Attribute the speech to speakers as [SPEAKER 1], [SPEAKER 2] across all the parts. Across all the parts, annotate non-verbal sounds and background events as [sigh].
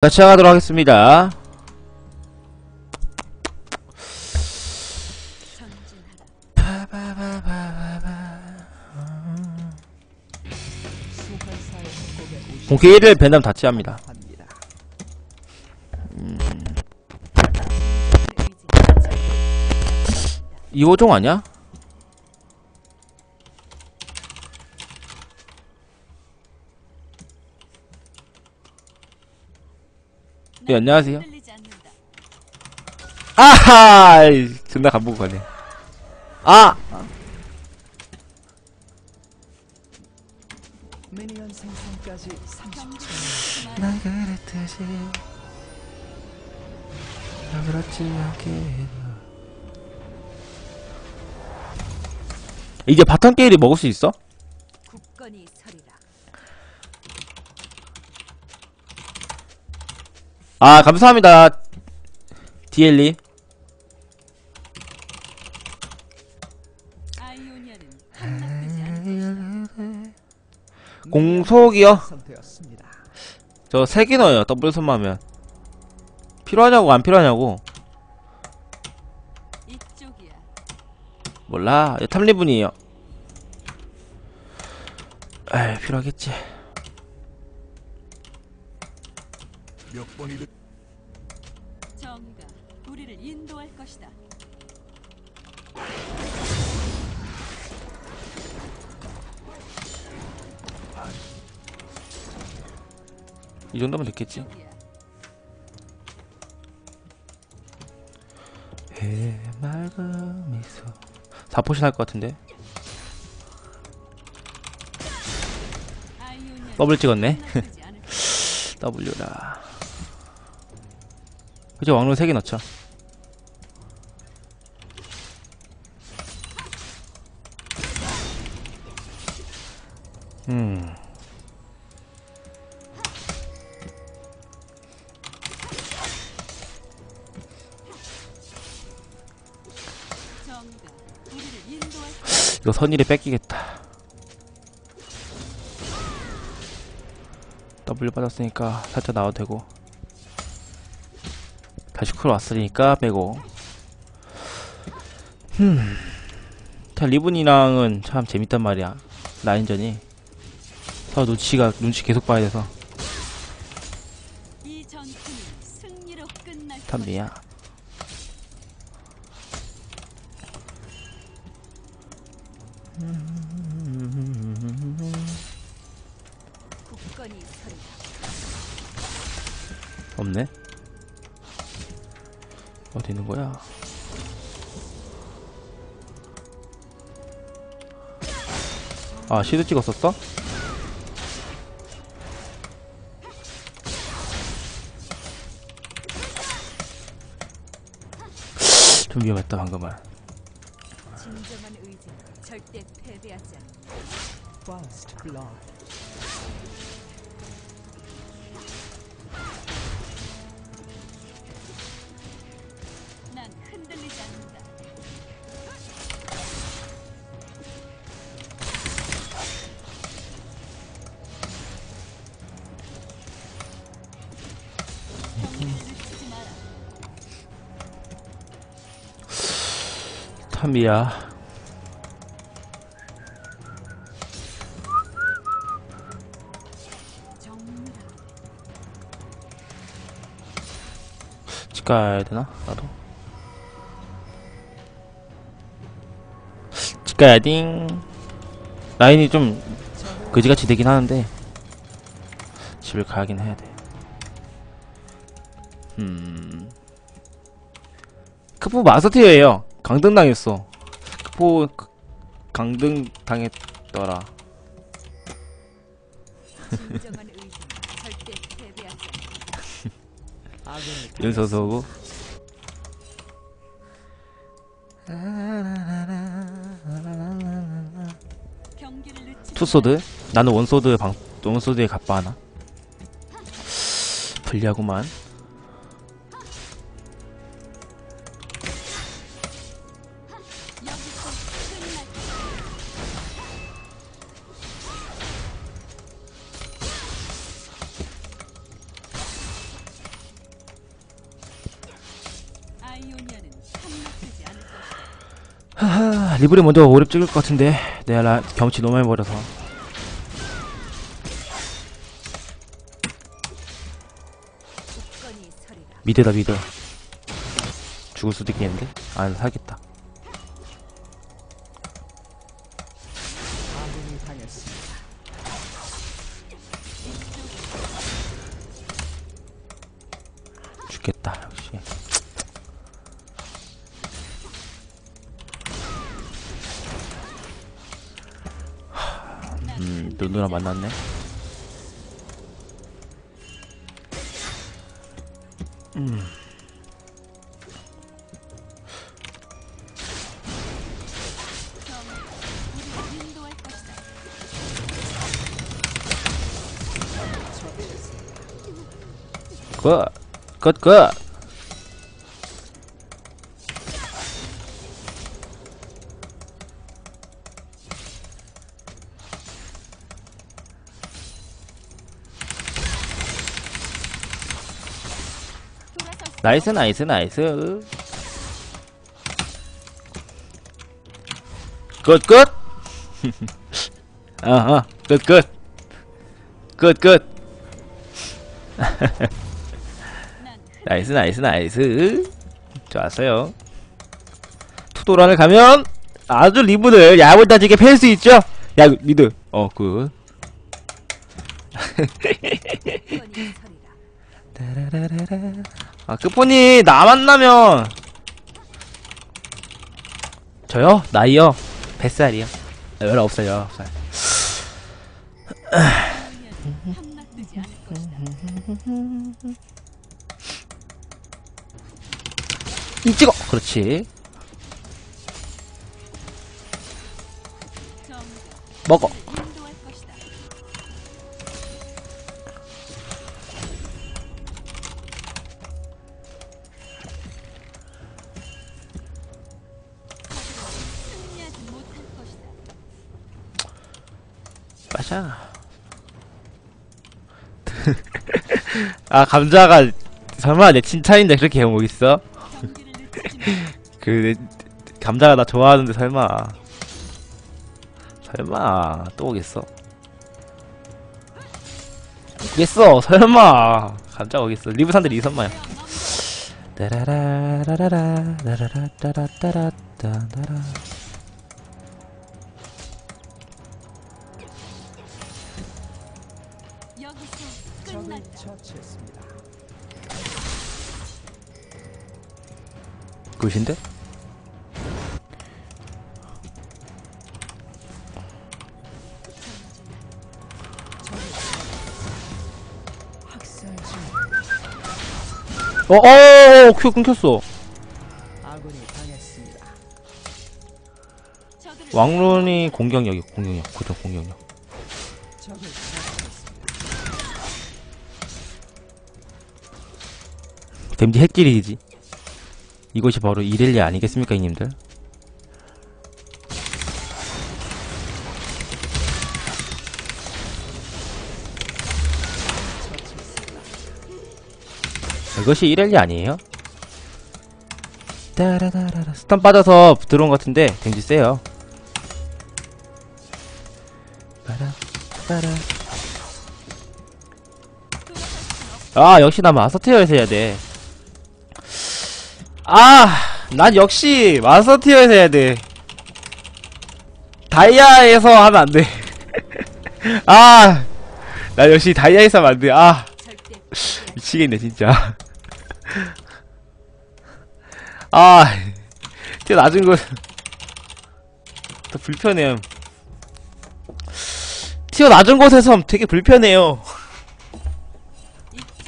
[SPEAKER 1] 자, 시작하도록 하겠습니다. 공기 1을 벤담 다치합니다. 음. 2호종 아니야? 네, 안녕하세요. 아하! 이, 존나 간보고 가네. 아!
[SPEAKER 2] 미니언 생성까지 30초
[SPEAKER 1] 난 그랬듯이 나 그렇지 않게 이게 바텀 게일이 먹을 수 있어?
[SPEAKER 3] 국건이 서리라.
[SPEAKER 1] 아 감사합니다 디엘리. 공속이요? 저세개 넣어요 더블 손마면 필요하냐고 안 필요하냐고. 몰라 탐리분이에요 에이 필요하겠지
[SPEAKER 2] 몇 번이든
[SPEAKER 3] 이
[SPEAKER 1] 정도면 됐겠지. 해맑은 미소. 사포신 할것 같은데? 더블 찍었네. [laughs] W라. 그죠? 왕로 3개 넣죠 음 이거 선일이 뺏기겠다. W 받았으니까 살짝 나와도 되고. 다시 쿨 왔으니까 빼고. 흠. 자, 리븐이랑은 참 재밌단 말이야. 라인전이. 서로 눈치가 눈치 계속 봐야 돼서. 탐미야 아 시드 찍었었어? [gasps] 좀 위험했다 방금은
[SPEAKER 3] 진정한 의지는 절대 패배하지.
[SPEAKER 2] First Blood
[SPEAKER 3] 정밀하게
[SPEAKER 1] 집 가야 되나? 나도? 집 가야 딩 라인이 좀 그지같이 되긴 하는데 집을 가긴 해야 돼. 음... 크포 마스터예요. 강등 당했어 크포 그- 강등 당했더라.
[SPEAKER 3] 진정한 의지는 절대 패배하지 않는다.
[SPEAKER 2] 아군을
[SPEAKER 1] 윤서서 오고
[SPEAKER 3] 경기를 늦추지
[SPEAKER 1] 투소드? 나는 원소드 방 원소드에 갑바 하나? 불리하구만 리블이 먼저 오랩 찍을 것 같은데 내가 라, 경치 너무 많이 버려서. 미드다 미드 죽을 수도 있겠는데? 아 살겠다 음 누누랑 만났네
[SPEAKER 3] 우리를 인도할 것이다.
[SPEAKER 1] 굿! 굿 굿! 나이스 나이스 나이스. 굿굿. 어어 굿굿. 굿굿.
[SPEAKER 3] 난
[SPEAKER 1] 나이스 나이스 나이스. 좋았어요. 투도란을 가면 아주 리브를 야물다지게 팰 수 있죠? 야 리드. 어굿. [laughs] 아 끝분이 나 만나면 저요? 나이요? 뱃살이요 19살 19살
[SPEAKER 3] 아이오니아는 함락되지 않을 것이다.
[SPEAKER 1] 이 찍어 그렇지 먹어 빠샤 아 감자가 설마 내 칭찬인데 그렇게 해먹 있어? [laughs] 그 내- 감자가 나 좋아하는데 설마. 설마 또 오겠어? 오겠어 설마. 감자 오겠어. 리브 산들 이선마야. 따라라라라라 라라라따라따라따라라 굿인데?
[SPEAKER 2] 학살 중
[SPEAKER 1] 어어 큐 끊겼어 왕룬이 공격력이 공격력 그죠 공격력. 댐지 핵질이지 이것이 바로 이렐리아 아니겠습니까 이님들? 이것이 이렐리아 아니에요? 따라라라라. 스턴 빠져서 들어온 것 같은데 댐지 세요. 빠라 빠라. 아 역시 나 마스터 티어에서 해야 돼 아, 난 역시 마스터티어에서 해야 돼. 다이아에서 하면 안 돼. [laughs] 아, 나 역시 다이아에서 하면 안 돼. 아, 미치겠네, 진짜. [laughs] 아, 저 낮은 거, 더 불편해요. 티어 낮은 곳에서 되게 불편해요.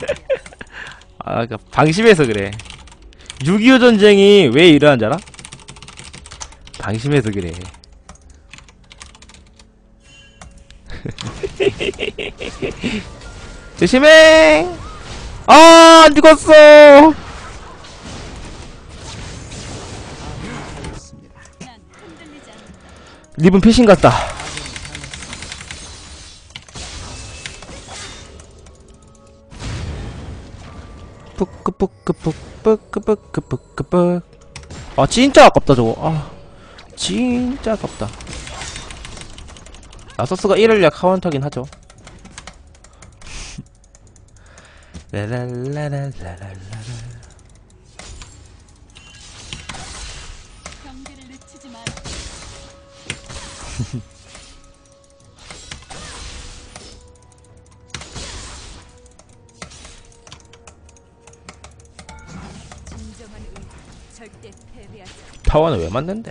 [SPEAKER 1] [laughs] 아, 그니까, 방심해서 그래. 6.25 전쟁이 왜 일어난 줄 알아? 방심해서 그래. [laughs] 조심해! 아, 안 죽었어! 리본 패신 같다. 끄뿍끄뿍끄뿍끄뿍끄뿍 아 진짜 아깝다 저거. 아 진짜 아깝다. 나서스가 1일약 카운터긴 하죠. [laughs] 라라라라라라라 타워는 왜 맞는데?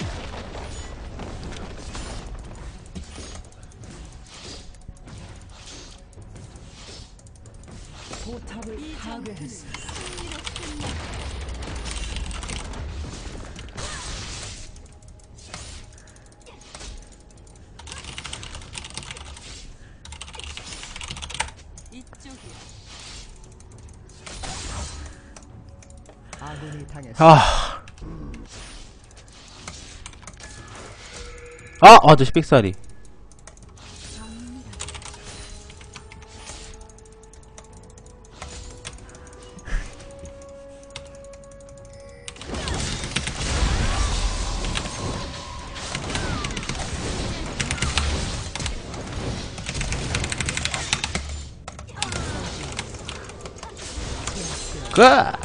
[SPEAKER 2] 아.
[SPEAKER 1] 아! 맞아 10백살이 그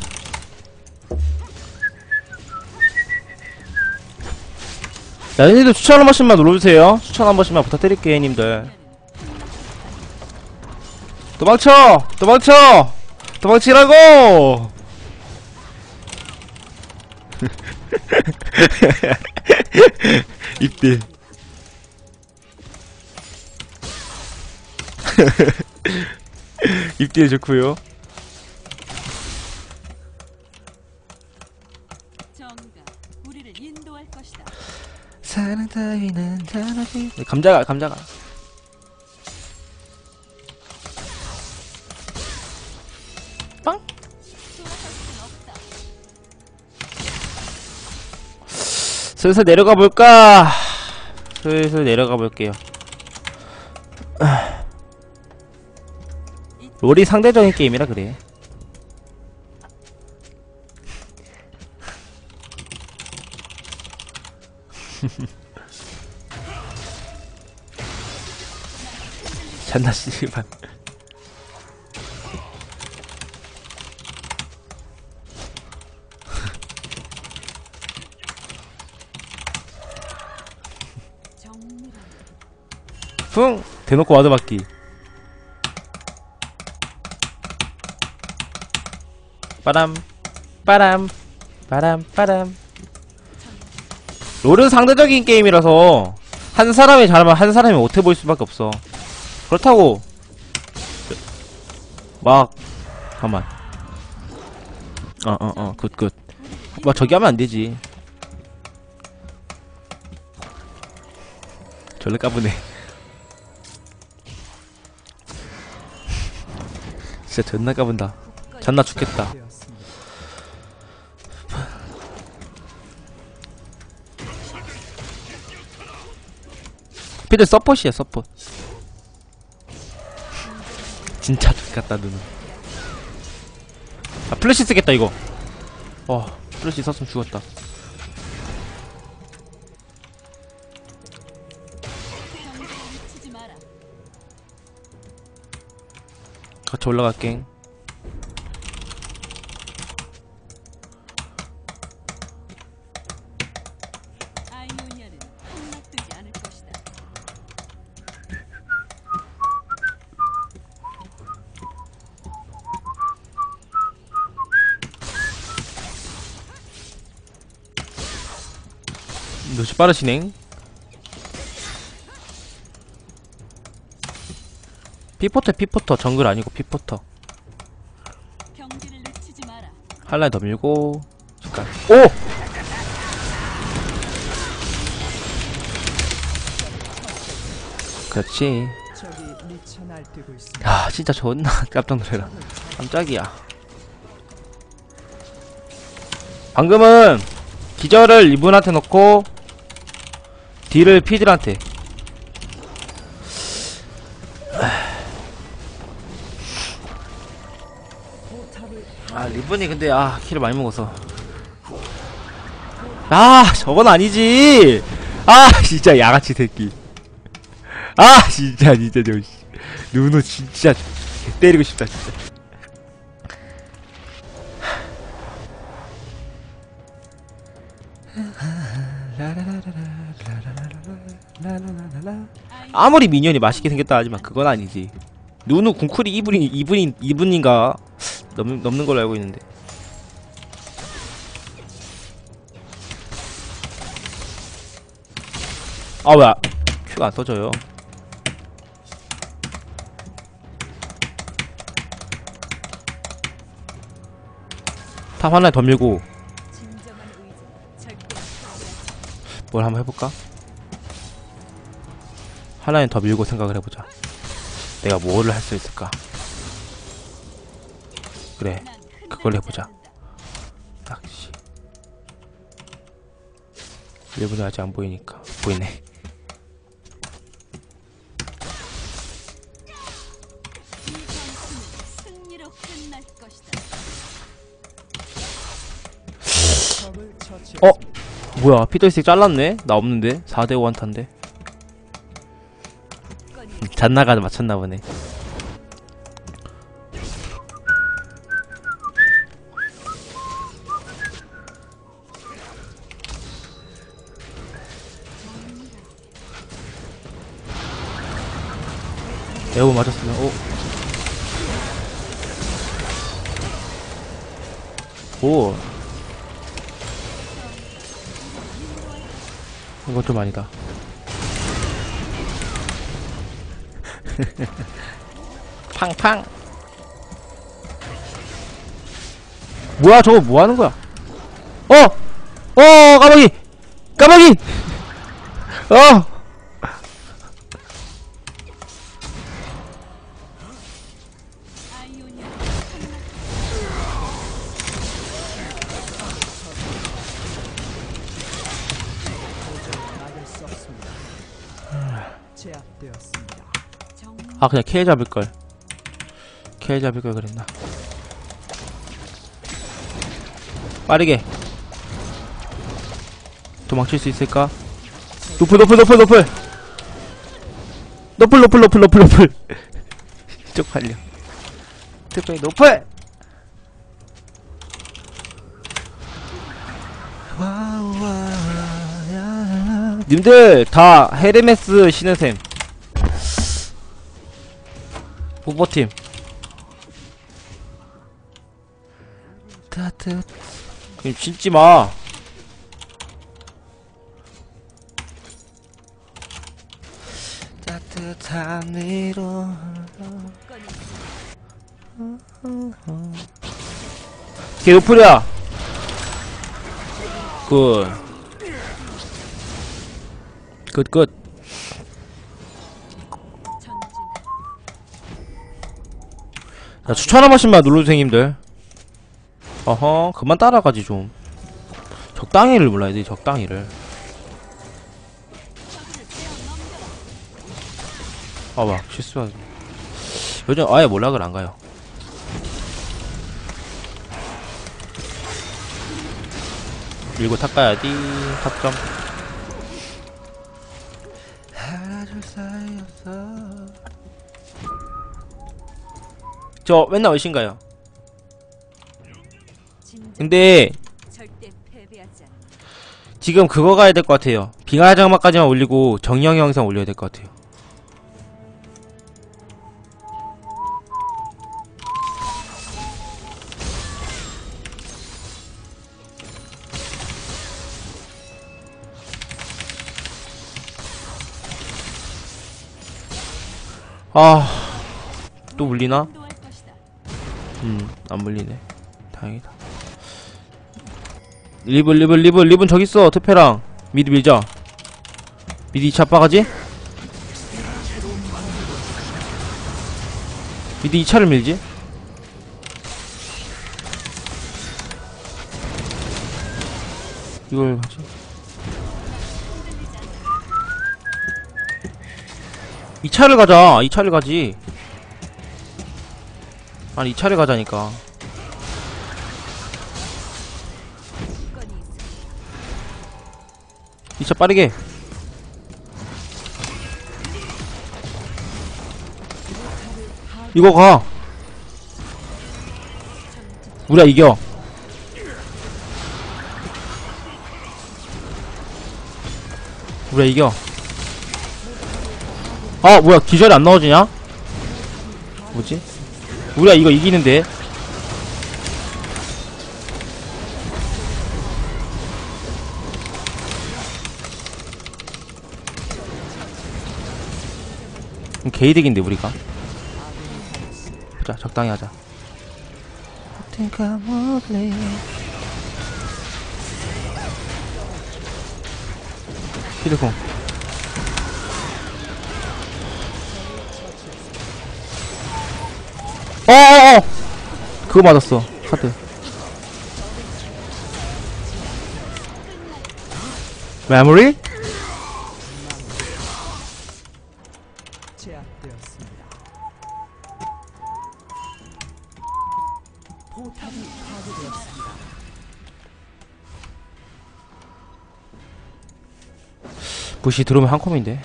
[SPEAKER 1] 자, 형님들 추천 한 번씩만 눌러주세요. 추천 한 번씩만 부탁드릴게요, 형님들. 도망쳐! 도망쳐! 도망치라고! [laughs] 입대. [laughs] 입대 좋고요.
[SPEAKER 3] 정가 우리를 인도할 것이다.
[SPEAKER 1] 사랑 따위는 잘하지. 네, 감자가, 감자가. 빵? 슬슬 내려가 볼까? 슬슬 내려가 볼게요. 롤이 상대적인 게임이라 그래. [laughs] 잔나 씨발.
[SPEAKER 3] 정밀한
[SPEAKER 1] 풍! 대놓고 와드 받기. 빠람, 빠람, 빠람, 빠람. 롤은 상대적인 게임이라서, 한 사람이 잘하면 한 사람이 못해 보일 수밖에 없어. 그렇다고, 막, 잠깐만. 어, 어, 어, 굿, 굿. 막 저기 하면 안 되지. 졸래 까부네. [laughs] 진짜 존나 까분다. 잔나 죽겠다. 피들 서폿이야 서폿. 진짜 죽겠다 누나. 아 플래시 쓰겠다 이거. 와 플래시 썼으면 죽었다. 같이 올라갈게.
[SPEAKER 3] 아이오니아는 함락되지 않을 것이다.
[SPEAKER 1] 역시 빠르시네. 피포터 피포터 정글 아니고 피포터. 한라인 더 밀고 잠깐 오! 그렇지. 야 진짜 존나 [laughs] 깜짝 놀래라 깜짝이야 방금은 기절을 이분한테 넣고 딜을 피들한테. 아 리븐이 근데 아 킬을 많이 먹어서. 아 저건 아니지! 아 [laughs] 진짜 양아치 새끼. 아 진짜 진짜 저 씨. 누누 진짜 개 때리고 싶다 진짜 아무리 미니언이 맛있게 생겼다 하지만 그건 아니지. 누누 궁쿨이 2분이 2분인 2분인가? 넘, 넘는 걸로 알고 있는데. 아 뭐야. 큐가 안 써져요. 탑 하나에 더 밀고. 뭘 한번 해볼까? 하나에 더 밀고 생각을 해보자 내가 뭐를 할 수 있을까 그래
[SPEAKER 3] 난
[SPEAKER 1] 그걸 해보자. 딱시 1분이 아직 안 보이니까 보이네. 어? 뭐야 피터스틱 잘랐네? 나 없는데 4대5 한타인데
[SPEAKER 3] 건이
[SPEAKER 1] 잔나가 맞췄나 보네 에오 맞았으면 오. 오. 이건 좀 아니다. [laughs] 팡팡. 뭐야 저거 뭐 하는 거야? 어! 어 까마귀! 까마귀! 어!
[SPEAKER 2] 제압되었습니다.
[SPEAKER 1] 아 그냥 K 잡을걸. K 잡을걸 그랬나. 빠르게. 도망칠 수 있을까? 노플 노플 노플 노플! 노플 노플 노플 노플 노플! [laughs] 쪽팔려. 특별 노플! 님들 다 헤르메스 신으셈 보보팀. 따뜻 그럼 신지마. 따뜻한 위로 걔 노플이야. 굿굿굿
[SPEAKER 3] 전진
[SPEAKER 1] 자, 추천 한 번씩만 눌러주세요, 님들. 어허, 그만 따라가지, 좀. 적당히를 몰라야 돼, 적당히를. 아, 막, 실수하지. 요즘 아예 몰락을 안 가요. 밀고 탁가야지, 탑점. 저 맨날 어신가요? 근데. 지금 그거 가야 될 것 같아요. 빙하 장막까지만 올리고 정령 영상 올려야 될 것 같아요. 아, 또 물리나? 음, 안 물리네. 다행이다. 리븐, 리븐, 리븐, 리븐 저기 있어. 투페랑. 미드 밀자. 미드 2차 빠가지? 미드 2차를 밀지? 이걸 가지? 이차를 가자. 이차를 가지. 아니, 이차를 가자니까.
[SPEAKER 3] 건이 있어.
[SPEAKER 1] 이차 빠르게. 이거 가. 우리가 이겨. 우리가 이겨. 아, 뭐야, 기절이 안 넣어지냐? 우리가 이거 이기는데. 개이득인데 우리가? 자 적당히 하자. 히드콩 어어어. 그거 맞았어. 카드. 메모리? 부시 들어오면 한 콤인데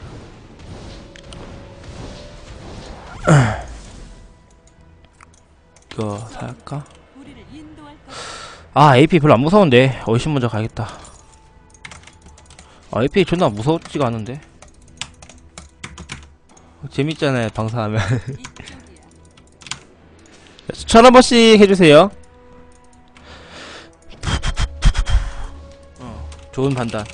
[SPEAKER 3] 것이다.
[SPEAKER 1] 아 AP 별로 안 무서운데. 어이신 먼저 가야겠다. 아 AP 존나 무섭지가 않은데? 재밌잖아요
[SPEAKER 3] 이쪽이야.
[SPEAKER 1] 추천 [laughs] 한 번씩 해주세요. 어, 좋은 판단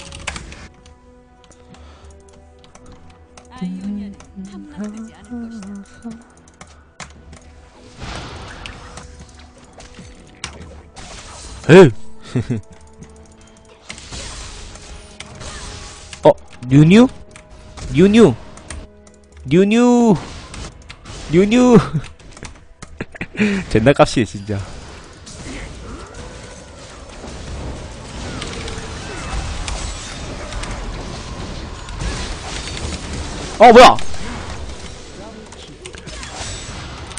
[SPEAKER 1] [laughs] 어 뉴뉴? 뉴뉴. 뉴뉴. 뉴뉴. [laughs] 젠나 값이네 진짜. 어 뭐야?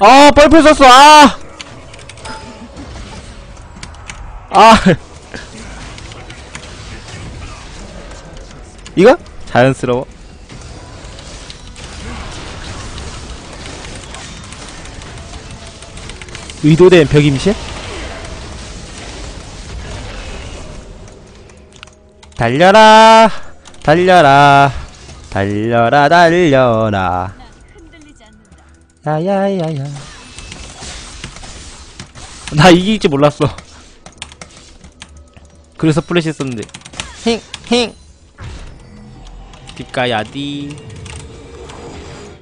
[SPEAKER 1] 아 뻘풀 썼어. 아 아 이거? 자연스러워 의도된 벽임실? 달려라 달려라 달려라 달려라. 야야야야 나 이길지 몰랐어 그래서 플래시 썼는데. 힝 힝. 뒷가야디.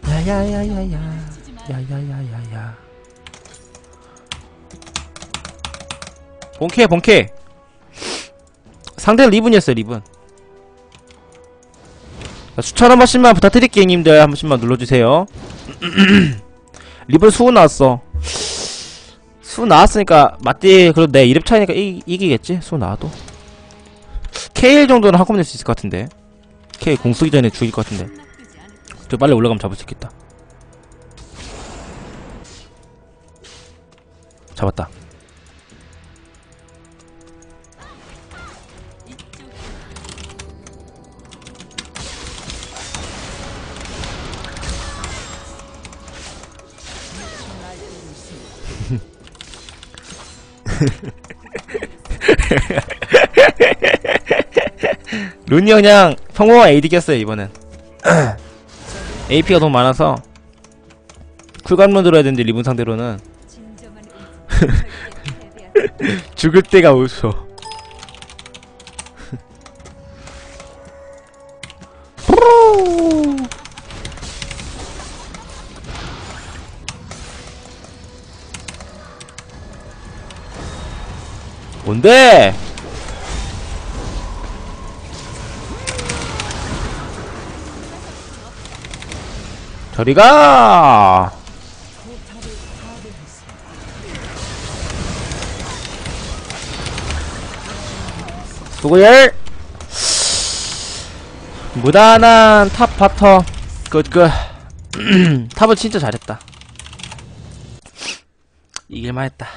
[SPEAKER 1] 야야야야야. 야야야야야. 본캐 본캐. 상대는 리븐이었어요 리븐. 자, 추천 한 번씩만 부탁드릴게요 형님들. 한 번씩만 눌러주세요. [clears throat] 리븐 수우 나왔어. 수우 나왔으니까 맞디 그래도 내 이랩 차이니까 이, 이기겠지? 수우 나와도 KL 정도는 한꺼번에 낼수 있을 것 같은데. K 공 쓰기 전에 죽일 것 같은데. 저 빨리 올라가면 잡을 수 있겠다. 잡았다 루니가 그냥 평범한 AD 꼈어요 이번엔. [clears throat] AP가 너무 많아서 쿨감론 들어야 되는데 리본 상대로는. [laughs] 죽을 때가 웃어 [laughs] 뭔데? 저리가! 수고열! 무난한 탑 바텀. 끝끝. [clears throat] 탑은 진짜 잘했다. 이길만 했다.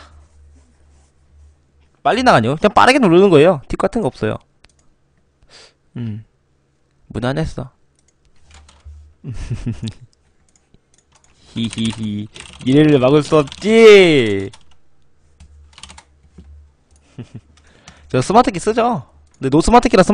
[SPEAKER 1] 빨리 나가요. 그냥 빠르게 누르는 거예요. 팁 같은 거 없어요. 음. 무난했어. [laughs] 히히히. 이래를 막을 수 없지! [laughs] 저 스마트키 쓰죠? 근데 노 스마트키라 스